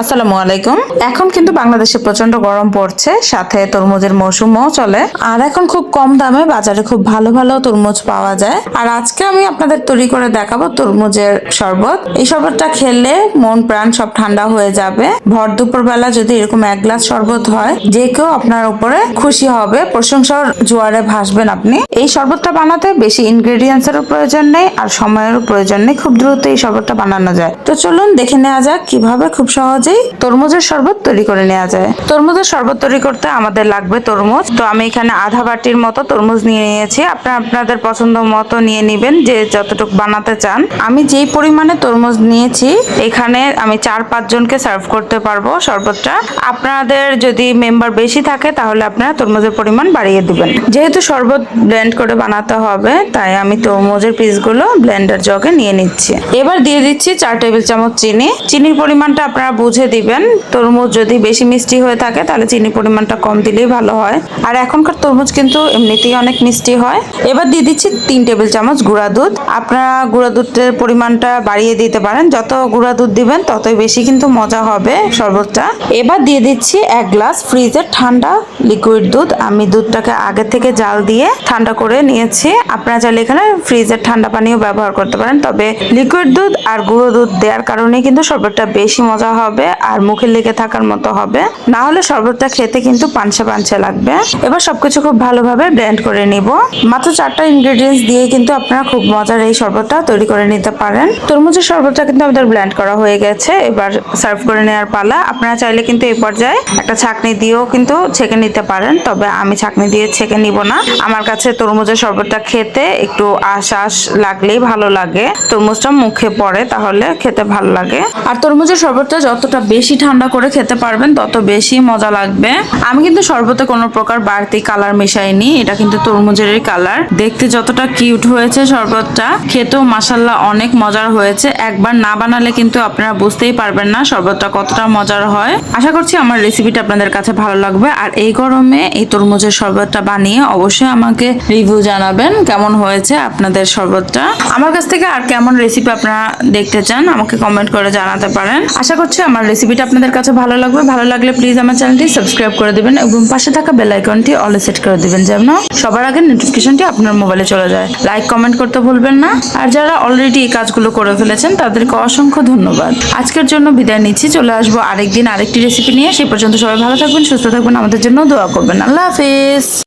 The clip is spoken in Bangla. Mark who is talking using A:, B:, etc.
A: আসসালামু আলাইকুম। এখন কিন্তু বাংলাদেশে প্রচণ্ড গরম পড়ছে, সাথে তরমুজের মৌসুমও চলে। আর এখন খুব কম দামে বাজারে খুব ভালো ভালো তরমুজ পাওয়া যায়। আর আজকে আমি আপনাদের তৈরি করে দেখাবো তরমুজের শরবত। এই শরবতটা খেলে মন, প্রাণ সব ঠান্ডা হয়ে যাবে। ভর দুপুর বেলা যদি এরকম এক গ্লাস শরবত হয়, যে কেউ আপনার উপরে খুশি হবে। প্রশংসার জোয়ারে ভাসবেন আপনি। এই শরবতটা বানাতে বেশি ইনগ্রেডিয়েন্টস এরও প্রয়োজন নেই আর সময়েরও প্রয়োজন নেই। খুব দ্রুত এই শরবতটা বানানো যায়। তো চলুন দেখে নেওয়া যাক কীভাবে খুব সহজেই তরমুজের শরবত তৈরি করে নেওয়া যায়। তরমুজের শরবত তৈরি করতে আমাদের লাগবে তরমুজ। তো আমি এখানে আধা বাটির মতো তরমুজ নিয়ে নিয়েছি। আপনারা আপনাদের পছন্দ মতো নিয়ে নেবেন যে যতটুকু বানাতে চান। আমি যেই পরিমাণে তরমুজ নিয়েছি, এখানে আমি চার পাঁচ জনকে সার্ভ করতে পারব শরবতটা। আপনাদের যদি মেম্বার বেশি থাকে, তাহলে আপনারা তরমুজের পরিমাণ বাড়িয়ে দিবেন। যেহেতু শরবত ব্লেন্ড করে বানাতে হবে, তাই আমি তরমুজের পিসগুলো ব্লেন্ডার জগে নিয়ে নিচ্ছি। এবার দিয়ে দিচ্ছি চার টেবিল চামচ চিনি। চিনির পরিমাণটা আপনারা বুঝে দিবেন। তরমুজ যদি বেশি মিষ্টি হয়ে থাকে, তাহলে চিনির পরিমাণটা কম দিলেই ভালো হয়। আর এখনকার তরমুজ কিন্তু এমনিতেই অনেক মিষ্টি হয়। এবার দিয়ে দিচ্ছি তিন টেবিল চামচ গুঁড়া দুধ। আপনারা গুঁড়া দুধের পরিমাণটা বাড়িয়ে দিতে পারেন। যত গুঁড়া দুধ দিবেন, ততই বেশি কিন্তু মজা হবে শরবতটা। এবার দিয়ে দিচ্ছি এক গ্লাস ফ্রিজের ঠান্ডা লিকুইড দুধ। আমি দুধটাকে আগে থেকে জাল দিয়ে ঠান্ডা করে নিয়েছি। আপনারা চাইলে এখানে ফ্রিজের ঠান্ডা পানিও ব্যবহার করতে পারেন। তবে লিকুইড দুধ আর গুঁড়ো দুধ দেওয়ার কারণে কিন্তু শরবতটা বেশি মজা হবে। আর মুখে লেগে থাকার মতো হবে। না হলে শরবতটা খেতে কিন্তু পানসে পানসে লাগবে। এবার সবকিছু খুব ভালোভাবে ব্লেন্ড করে নিব। মাত্র চারটা ইনগ্রেডিয়েন্টস দিয়ে কিন্তু আপনারা খুব মজার এই শরবতটা তৈরি করে নিতে পারেন। তরমুজের শরবতটা কিন্তু আমাদের ব্লেন্ড করা হয়ে গেছে। এবার সার্ভ করে নেওয়ার পালা। আপনারা চাইলে কিন্তু এই পর্যায়ে একটা ছাকনি দিয়েও কিন্তু ছেঁকে নিতে পারেন। তবে আমি ছাকনি দিয়ে ছেঁকে নিব না। আমার কাছে তরমুজের শরবতটা খেতে একটু আশ্বাস লাগলেই ভালো লাগে। তরমুজটা মুখে পড়ে তাহলে খেতে ভালো লাগে। আর তরমুজের শরবতটা যতটা বেশি ঠান্ডা করে খেতে পারবেন, তত বেশি মজা লাগবে। আমি কিন্তু শরবতে কোনো প্রকার বাড়তি কালার মেশাইনি, এটা কিন্তু তরমুজেরই কালার। দেখতে যতটা কিউট হয়েছে শরবতটা, খেতেও মাসাল্লাহ অনেক মজার হয়েছে। একবার না বানালে কিন্তু আপনারা বুঝতেই পারবেন না শরবতটা কতটা মজার হয়। আশা করছি আমার রেসিপিটা আপনাদের কাছে ভালো লাগবে। আর এই গরমে এই তরমুজের শরবতটা বানিয়ে অবশ্যই আমাকে রিভিউ জানাবেন, কেমন হয়েছে আপনাদের শরবতটা। আমার কাছ থেকে আর কেমন রেসিপি আপনারা দেখতে চান, আমাকে কমেন্ট করে জানাতে পারেন। আশা করছি আমার রেসিপিটা আপনাদের কাছে ভালো লাগবে, ভালো লাগলে প্লিজ আমার চ্যানেলটি সাবস্ক্রাইব করে দেবেন এবং পাশে থাকা বেল আইকনটি অলে সেট করে দেবেন যেন সবার আগে নোটিফিকেশনটি আপনার মোবাইলে চলে যায়। লাইক কমেন্ট করতে ভুলবেন না। আর যারা অলরেডি এই কাজগুলো করে ফেলেছেন, তাদেরকে অসংখ্য ধন্যবাদ। আজকের জন্য বিদায় নিচ্ছি, চলে আসব আরেকদিন আরেকটি রেসিপি নিয়ে। সেই পর্যন্ত সবাই ভালো থাকবেন, সুস্থ থাকবেন, আমাদের জন্য দোয়া করবেন। আল্লাহ হাফিজ!